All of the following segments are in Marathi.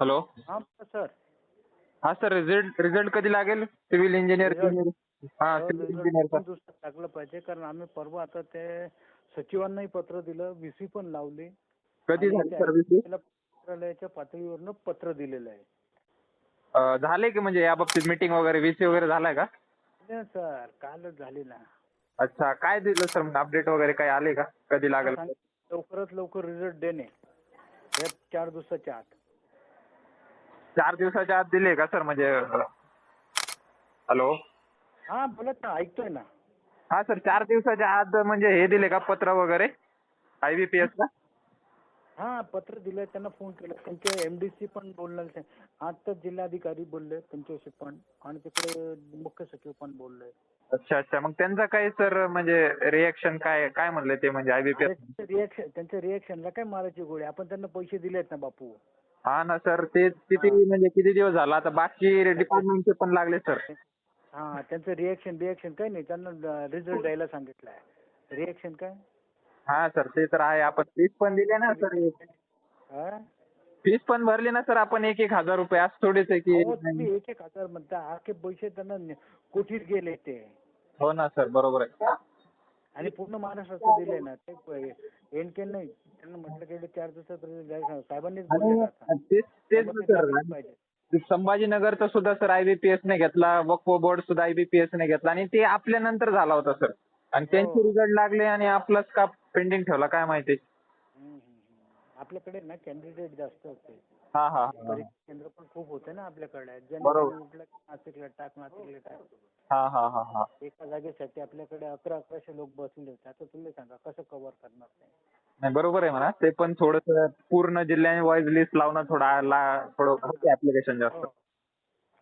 हॅलो हा सर हा सर रिझल्ट रिझल्ट कधी लागेल? Civil engineer? हा सिव्हिल दिवसात टाकलं पाहिजे कारण आम्ही परवा आता ते सचिवांनाही पत्र दिलं व्हीसी पण लावली. कधी झाली मंत्रालयाच्या पातळीवरनं पत्र दिलेलं आहे. झाले की म्हणजे या बाबतीत मीटिंग वगैरे व्हीसी वगैरे झालाय का? नाही सर कालच झाली ना. अच्छा काय दिलं सर मग अपडेट वगैरे काही आले का? कधी लागेल? सांग- लवकरात लवकर रिझल्ट देणे. या चार दिवसाच्या आत. चार दिवसाच्या आत दिले का सर? म्हणजे हॅलो? हा बोला ना ऐकतोय ना. हा सर चार दिवसाच्या आत म्हणजे हे दिले का पत्र वगैरे? आय बी पी एसला हा पत्र दिलं त्यांना फोन केला. त्यांचे एमडीसी पण बोलणार आता जिल्हाधिकारी बोलले त्यांच्याशी पण. आणि तिकडे मुख्य सचिव पण बोलले. अच्छा अच्छा. मग त्यांचं काय सर म्हणजे रिएक्शन काय काय म्हणले ते म्हणजे I B P S reaction त्यांच्या रिएक्शनला काय मारायची गोळी? आपण त्यांना पैसे दिलेत ना बापू. हा ना सर ते किती म्हणजे किती दिवस झाला? आता बाकी डिपार्टमेंटचे पण लागले सर. हा त्यांचं रिएक्शन रिएक्शन काय नाही. त्यांना रिझल्ट द्यायला सांगितलंय. रिएक्शन काय? हा सर ते तर आहे. आपण फीस पण दिली ना सर. हा? फीस पण भरली ना सर आपण एक एक हजार रुपये. असं थोडीच आहे की अहो, तुम्ही एक एक हजार म्हणता. आखे पैसे त्यांना न- कोठीत गेले ते? हो ना सर बरोबर आहे. आणि पूर्ण महाराष्ट्राचं दिले ना. ते एनके नाही. त्यांना म्हटलं की चार दिवसात result द्यायला साहेबांनीच बोलले आता. आणि तेच तेच त्यामुळे सर द्यायलाच पाहिजे. संभाजीनगरचं सुद्धा सर आयबीपीएस ने घेतला वक्फ बोर्ड सुद्धा आयबीपीएस ने घेतला आणि ते आपल्या नंतर झाला होता सर आणि त्यांचे हो. रिझल्ट लागले आणि आपलाच का पेंडिंग ठेवला काय माहिती हम्म, हम्म, हम्म. आपल्याकडे ना कॅन्डिडेट जास्त होते हा हा हा परीक्षा केंद्र पण खूप होते ना आपल्याकडे ज्यांनी बरोबर. पण म्हटलं की नाशिकला टाक नाशिकला टाक हा हा हा हा एका जागेसाठी आपल्याकडे अकरा अकराशे लोक बसले होते आता तुम्ही सांगा कसं कव्हर करणार ते नाही बरोबर आहे म्हणा. ते पण थोडस पूर्ण जिल्ह्याने वाईज लिस्ट लावणं थोडा ला थोडं ऍप्लिकेशन जास्त.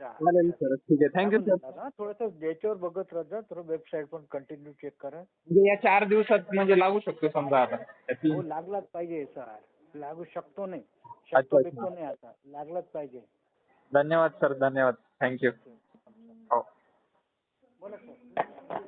चालेल सर. ठीक आहे. थँक्यू सर थोडस याच्यावर बघत राहा थोडं वेबसाईट पण कंटिन्यू चेक करा. म्हणजे या चार दिवसात म्हणजे लागू शकतो समजा आता. हो, लागलाच पाहिजे सर लागू शकतो नाही. शकतो नाही आता. लागलाच पाहिजे. धन्यवाद सर. धन्यवाद. थँक्यू हो. हो. बोला सर